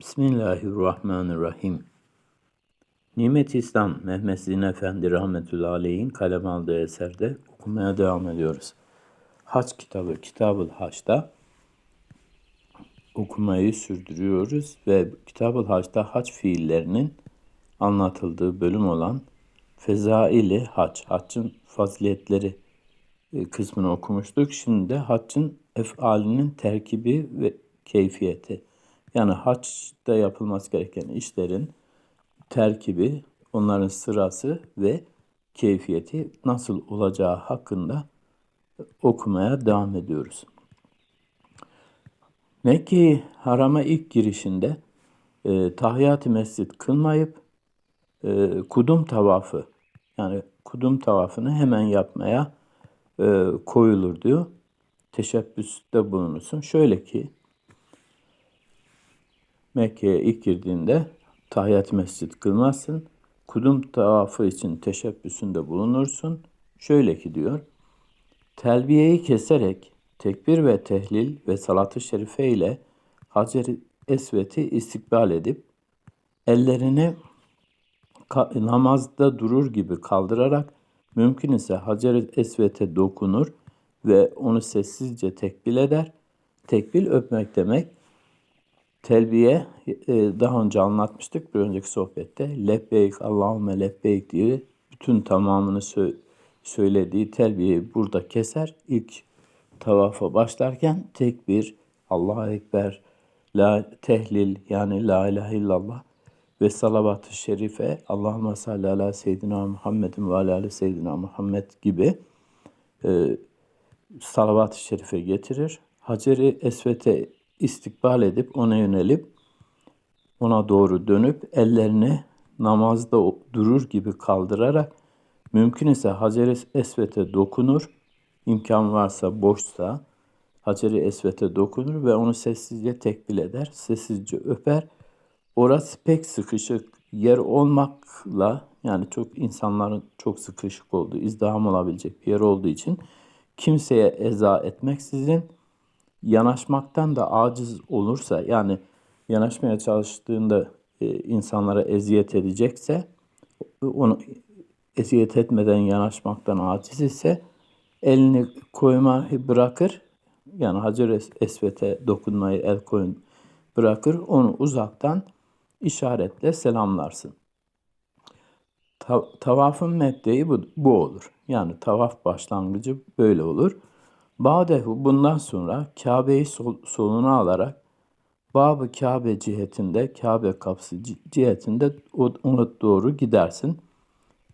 Bismillahirrahmanirrahim. Nimet İslam Mehmet Zin Efendi rahmetullahi aleyhin kalem aldığı eserde okumaya devam ediyoruz. Haç kitabı, Kitab-ı Haç'ta okumayı sürdürüyoruz ve Kitab-ı Haç'ta haç fiillerinin anlatıldığı bölüm olan Fezaili Haç, haccın faziletleri e, kısmını okumuştuk. Şimdi de haccın efalinin terkibi ve keyfiyeti. Yani haçta yapılması gereken işlerin terkibi, onların sırası ve keyfiyeti nasıl olacağı hakkında okumaya devam ediyoruz. Mekke harama ilk girişinde e, tahiyyat-ı mescid kılmayıp e, kudum tavafı yani kudum tavafını hemen yapmaya e, koyulur diyor. Teşebbüste bulunursun. Şöyle ki Mekke'ye ilk girdiğinde tahiyyat mescid kılmazsın. Kudum tavafı için teşebbüsünde bulunursun. Şöyle ki diyor. Telbiyeyi keserek tekbir ve tehlil ve salatı şerife ile Hacer-i Esvet'i istikbal edip ellerini namazda durur gibi kaldırarak mümkün ise Hacer-i Esvet'e dokunur ve onu sessizce tekbil eder. Tekbil öpmek demek Telbiye e, daha önce anlatmıştık bir önceki sohbette. Lebbeyk, Allahümme lebbeyk diye bütün tamamını sö- söylediği telbiyeyi burada keser. İlk tavafa başlarken tek bir Allahu Ekber, la tehlil yani la ilahe illallah ve salavat-ı şerife Allahümme salli ala seyyidina Muhammedin ve ala seyyidina Muhammed gibi e, salavat-ı şerife getirir. Hacer-i Esvet'e istikbal edip ona yönelip ona doğru dönüp ellerini namazda durur gibi kaldırarak mümkün ise Hacer-i Esvet'e dokunur. imkan varsa boşsa Hacer-i Esvet'e dokunur ve onu sessizce tekbil eder. Sessizce öper. Orası pek sıkışık yer olmakla yani çok insanların çok sıkışık olduğu, izdiham olabilecek bir yer olduğu için kimseye eza etmeksizin yanaşmaktan da aciz olursa yani yanaşmaya çalıştığında e, insanlara eziyet edecekse onu eziyet etmeden yanaşmaktan aciz ise elini koymayı bırakır. Yani Hacer Esvet'e dokunmayı el koyun bırakır. Onu uzaktan işaretle selamlarsın. Ta- tavafın mebdeyi bu, bu olur. Yani tavaf başlangıcı böyle olur. Badehu bundan sonra Kabe'yi sol, soluna alarak Babı Kabe cihetinde, Kabe kapısı cihetinde ona doğru gidersin.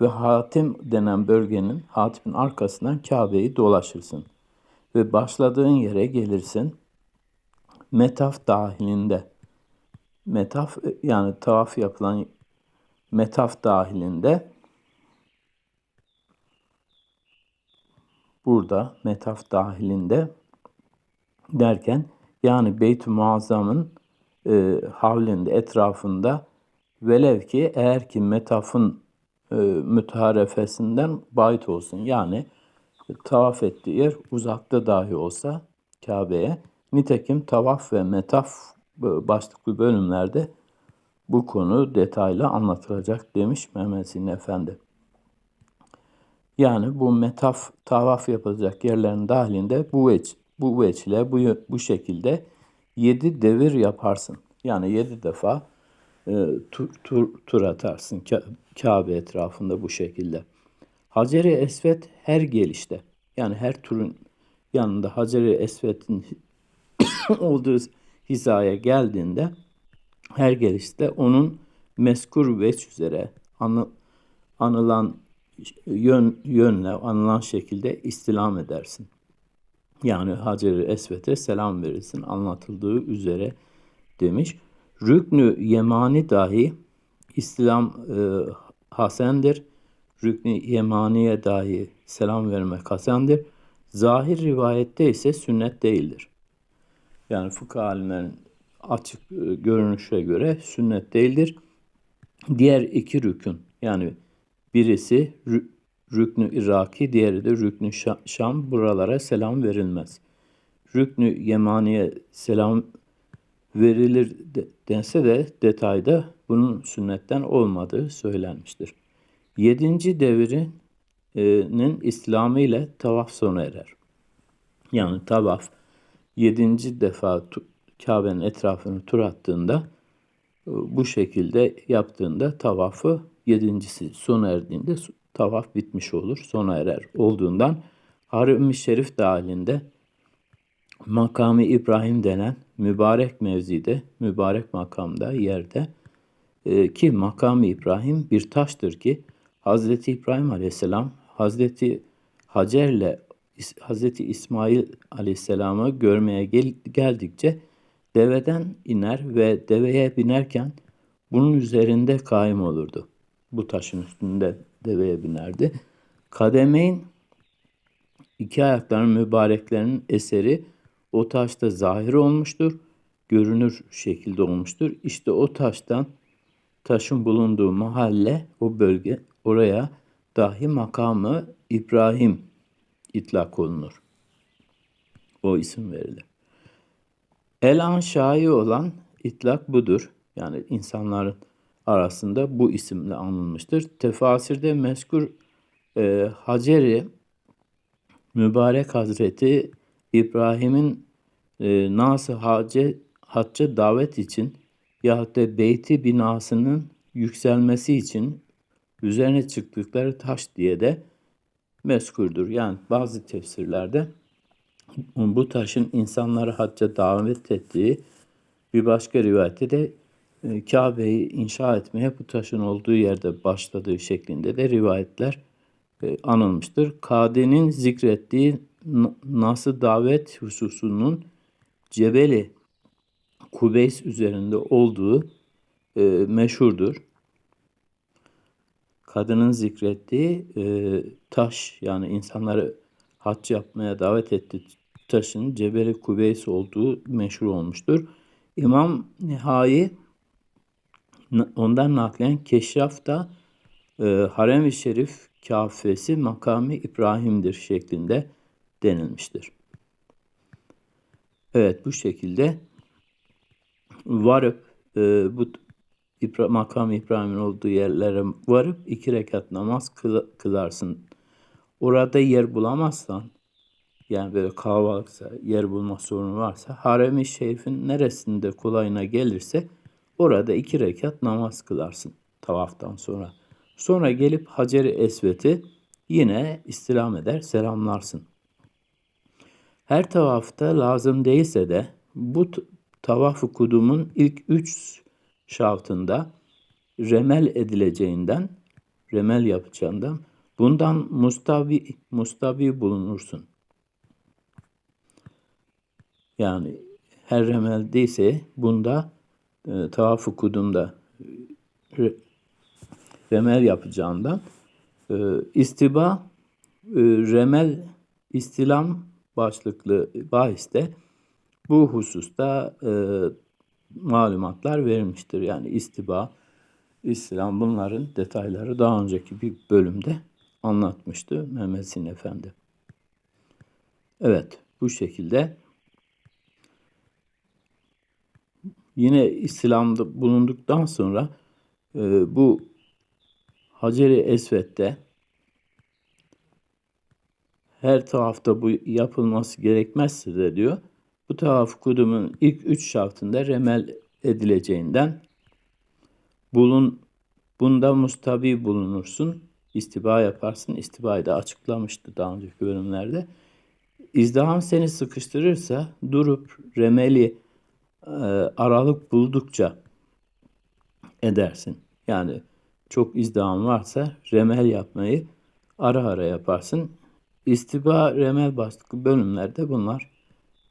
Ve Hatim denen bölgenin, Hatim'in arkasından Kabe'yi dolaşırsın. Ve başladığın yere gelirsin. Metaf dahilinde, metaf yani tavaf yapılan metaf dahilinde burada metaf dahilinde derken yani Beyt-i Muazzam'ın e, havlinde etrafında velev ki eğer ki metafın e, mütarefesinden bayt olsun yani tavaf ettiği yer uzakta dahi olsa Kabe'ye nitekim tavaf ve metaf başlıklı bölümlerde bu konu detaylı anlatılacak demiş Mehmet Sin Efendi. Yani bu metaf tavaf yapılacak yerlerin dahilinde bu veç, bu veçle bu, bu şekilde yedi devir yaparsın. Yani yedi defa e, tur, tur, tur atarsın Kabe etrafında bu şekilde. Hacer-i Esvet her gelişte yani her turun yanında Hacer-i Esvet'in olduğu hizaya geldiğinde her gelişte onun meskur veç üzere anı, anılan yön, yönle anılan şekilde istilam edersin. Yani Hacer-i Esvet'e selam verirsin anlatıldığı üzere demiş. Rüknü Yemani dahi İslam e, hasendir. Rüknü Yemani'ye dahi selam vermek hasendir. Zahir rivayette ise sünnet değildir. Yani fıkıh alimlerin açık e, görünüşe göre sünnet değildir. Diğer iki rükün yani Birisi Rüknü Iraki, diğeri de Rüknü Şam. Buralara selam verilmez. Rüknü Yemani'ye selam verilir de- dense de detayda bunun sünnetten olmadığı söylenmiştir. Yedinci devrinin İslamı ile tavaf sona erer. Yani tavaf yedinci defa Kabe'nin etrafını tur attığında bu şekilde yaptığında tavafı yedincisi sona erdiğinde tavaf bitmiş olur, sona erer olduğundan Harem-i Şerif dahilinde makamı İbrahim denen mübarek mevzide, mübarek makamda, yerde e, ki makamı İbrahim bir taştır ki Hazreti İbrahim Aleyhisselam Hazreti Hacer'le Hazreti İsmail Aleyhisselam'ı görmeye gel- geldikçe deveden iner ve deveye binerken bunun üzerinde kaim olurdu. Bu taşın üstünde deveye binerdi. Kademeyn iki ayakların mübareklerinin eseri o taşta zahir olmuştur, görünür şekilde olmuştur. İşte o taştan taşın bulunduğu mahalle, o bölge, oraya dahi makamı İbrahim itlak olunur. O isim verilir. El şai olan itlak budur. Yani insanların arasında bu isimle anılmıştır. Tefasirde mezkur e, Haceri Mübarek Hazreti İbrahim'in e, Nas-ı Hace, Hacca davet için yahut da beyti binasının yükselmesi için üzerine çıktıkları taş diye de mezkurdur. Yani bazı tefsirlerde bu taşın insanları hacca davet ettiği bir başka rivayette de Kabe'yi inşa etmeye bu taşın olduğu yerde başladığı şeklinde de rivayetler e, anılmıştır. Kade'nin zikrettiği N- Nas'ı davet hususunun Cebeli Kubeys üzerinde olduğu e, meşhurdur. Kadının zikrettiği e, taş yani insanları hac yapmaya davet ettiği taşın Cebeli Kubeys olduğu meşhur olmuştur. İmam Nihai ondan naklen Keşraf da e, Harem-i Şerif kafesi makamı İbrahim'dir şeklinde denilmiştir. Evet bu şekilde varıp e, bu İbra, makam İbrahim'in olduğu yerlere varıp iki rekat namaz kıl- kılarsın. Orada yer bulamazsan yani böyle kalabalıksa, yer bulma sorunu varsa harem-i şerifin neresinde kolayına gelirse orada iki rekat namaz kılarsın tavaftan sonra. Sonra gelip Hacer-i Esvet'i yine istilam eder, selamlarsın. Her tavafta lazım değilse de bu tavaf-ı kudumun ilk üç şaftında remel edileceğinden, remel yapacağından bundan mustabi, mustabi bulunursun. Yani her remel değilse bunda e, kudumda e, remel yapacağından e, istiba e, remel istilam başlıklı bahiste bu hususta malumatlar verilmiştir. Yani istiba, İslam bunların detayları daha önceki bir bölümde anlatmıştı Mehmet Sin Efendi. Evet bu şekilde yine İslam'da bulunduktan sonra e, bu Hacer-i Esved'de her tavafta bu yapılması gerekmezse de diyor. Bu tavaf kudumun ilk üç şaftında remel edileceğinden bulun bunda mustabi bulunursun. İstiba yaparsın. İstibayı da açıklamıştı daha önceki bölümlerde. İzdiham seni sıkıştırırsa durup remeli aralık buldukça edersin. Yani çok izdiham varsa remel yapmayı ara ara yaparsın. İstiba remel başlıklı bölümlerde bunlar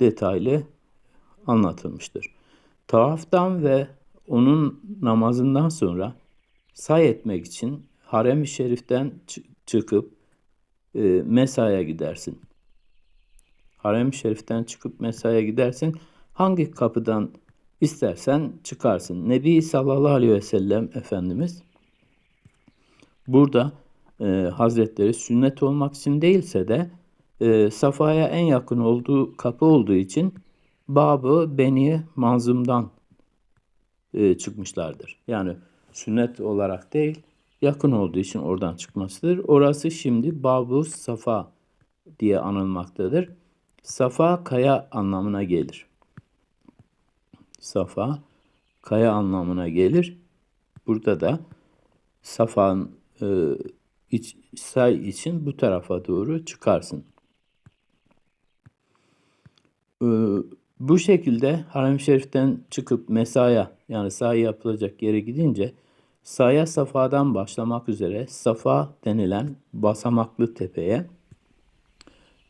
detaylı anlatılmıştır. Tavaftan ve onun namazından sonra say etmek için harem-i şeriften çı- çıkıp e, mesaya gidersin. Harem-i şeriften çıkıp mesaya gidersin. Hangi kapıdan istersen çıkarsın. Nebi sallallahu aleyhi ve sellem Efendimiz burada e, Hazretleri sünnet olmak için değilse de e, Safa'ya en yakın olduğu kapı olduğu için babı Beni Manzum'dan e, çıkmışlardır. Yani sünnet olarak değil, yakın olduğu için oradan çıkmasıdır. Orası şimdi Babu Safa diye anılmaktadır. Safa kaya anlamına gelir. Safa kaya anlamına gelir. Burada da Safa'nın e, iç, say için bu tarafa doğru çıkarsın. E, bu şekilde Harem-i Şerif'ten çıkıp Mesa'ya yani sahi yapılacak yere gidince Saya Safa'dan başlamak üzere Safa denilen basamaklı tepeye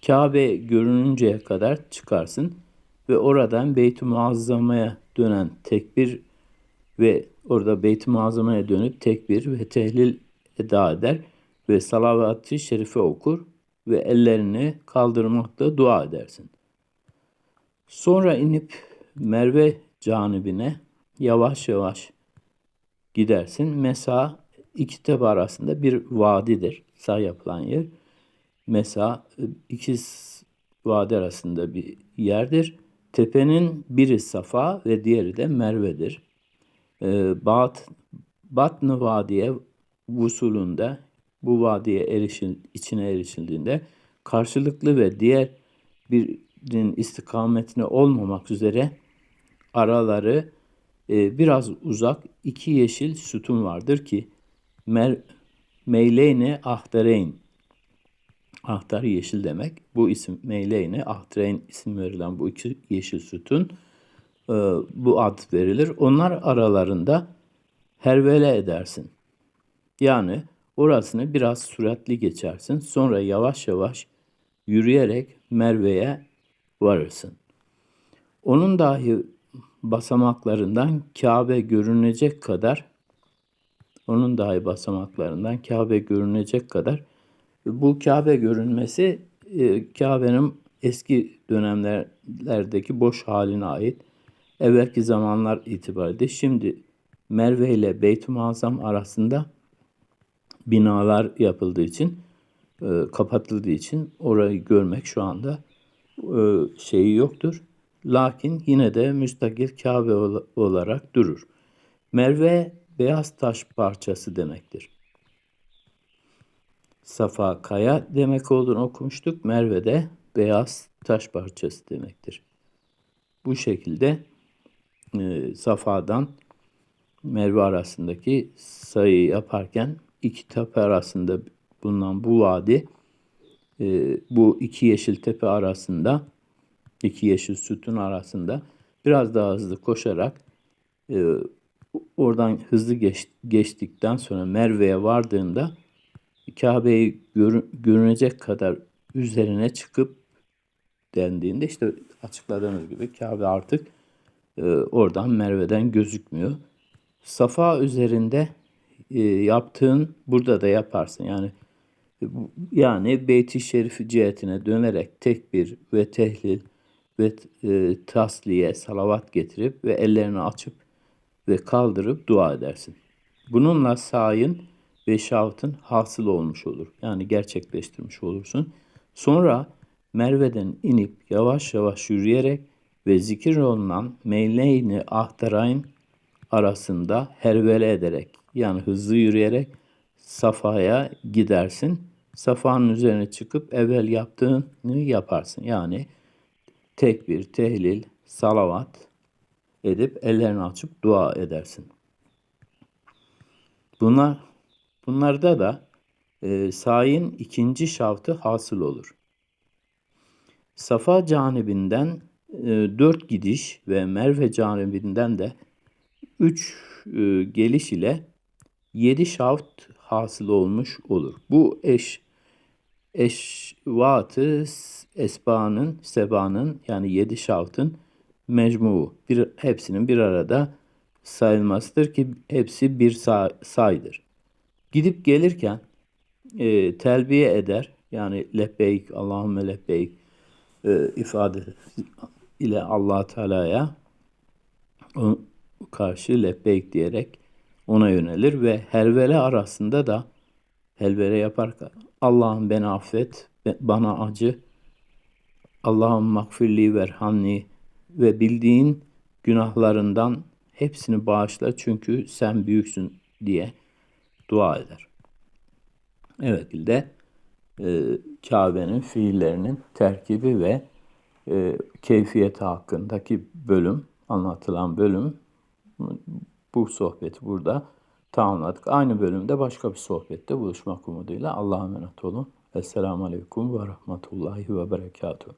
Kabe görününceye kadar çıkarsın ve oradan Beyt-i Muazzama'ya dönen tekbir ve orada Beyt-i Muazzama'ya dönüp tekbir ve tehlil eda eder ve salavat-ı şerife okur ve ellerini kaldırmakla dua edersin. Sonra inip Merve canibine yavaş yavaş gidersin. Mesa iki tepe arasında bir vadidir. Sağ yapılan yer. Mesa iki vadi arasında bir yerdir. Tepenin biri Safa ve diğeri de Merve'dir. Ee, Bat, Batnı Vadiye vusulunda bu vadiye erişil, içine erişildiğinde karşılıklı ve diğer birinin istikametine olmamak üzere araları e, biraz uzak iki yeşil sütun vardır ki mer, meyleyne ahtereyn ahtar yeşil demek. Bu isim meyleyne ahtereyn isim verilen bu iki yeşil sütun e, bu ad verilir. Onlar aralarında hervele edersin. Yani orasını biraz süratli geçersin. Sonra yavaş yavaş yürüyerek Merve'ye varırsın. Onun dahi basamaklarından Kabe görünecek kadar onun dahi basamaklarından Kabe görünecek kadar bu Kabe görünmesi e, Kabe'nin eski dönemlerdeki boş haline ait. Evvelki zamanlar itibariyle şimdi Merve ile Beyt-i Muazzam arasında binalar yapıldığı için e, kapatıldığı için orayı görmek şu anda e, şeyi yoktur. Lakin yine de müstakil Kabe olarak durur. Merve beyaz taş parçası demektir. Safa kaya demek olduğunu okumuştuk. Merve de beyaz taş parçası demektir. Bu şekilde e, Safa'dan Merve arasındaki sayıyı yaparken iki tepe arasında bulunan bu vadi e, bu iki yeşil tepe arasında iki yeşil sütun arasında biraz daha hızlı koşarak e, oradan hızlı geç, geçtikten sonra Merve'ye vardığında Kabe'yi gör, görünecek kadar üzerine çıkıp dendiğinde işte açıkladığımız gibi Kabe artık e, oradan Merve'den gözükmüyor. Safa üzerinde e, yaptığın burada da yaparsın. Yani yani Beyt-i Şerif cihetine dönerek tekbir ve tehlil ve e, tasliye, salavat getirip ve ellerini açıp ve kaldırıp dua edersin. Bununla sayın ve şavtın hasıl olmuş olur. Yani gerçekleştirmiş olursun. Sonra Merve'den inip yavaş yavaş yürüyerek ve zikir olunan meyleyni ahtarayn arasında hervele ederek yani hızlı yürüyerek Safa'ya gidersin. Safa'nın üzerine çıkıp evvel yaptığını yaparsın. Yani tekbir, tehlil, salavat edip ellerini açıp dua edersin. Bunlar bunlarda da e, sayin ikinci şaftı hasıl olur. Safa canibinden e, dört gidiş ve Merve canibinden de üç e, geliş ile yedi şaft hasıl olmuş olur. Bu eş eşvatı esbanın, sebanın yani yedi şaftın mecmu bir hepsinin bir arada sayılmasıdır ki hepsi bir say, saydır. Gidip gelirken e, telbiye eder. Yani lebbeyk Allahümme lebbeyk e, ifade ile allah Teala'ya karşı lebbeyk diyerek ona yönelir ve helvele arasında da helvele yaparken Allah'ım beni affet, bana acı, Allah'ım makfirli verhamni ve bildiğin günahlarından hepsini bağışla çünkü sen büyüksün. diye dua eder. Evet de e, Kabe'nin fiillerinin terkibi ve e, keyfiyeti hakkındaki bölüm, anlatılan bölüm bu sohbeti burada tamamladık. Aynı bölümde başka bir sohbette buluşmak umuduyla Allah'a emanet olun. Esselamu Aleyküm ve Rahmetullahi ve Berekatuhu.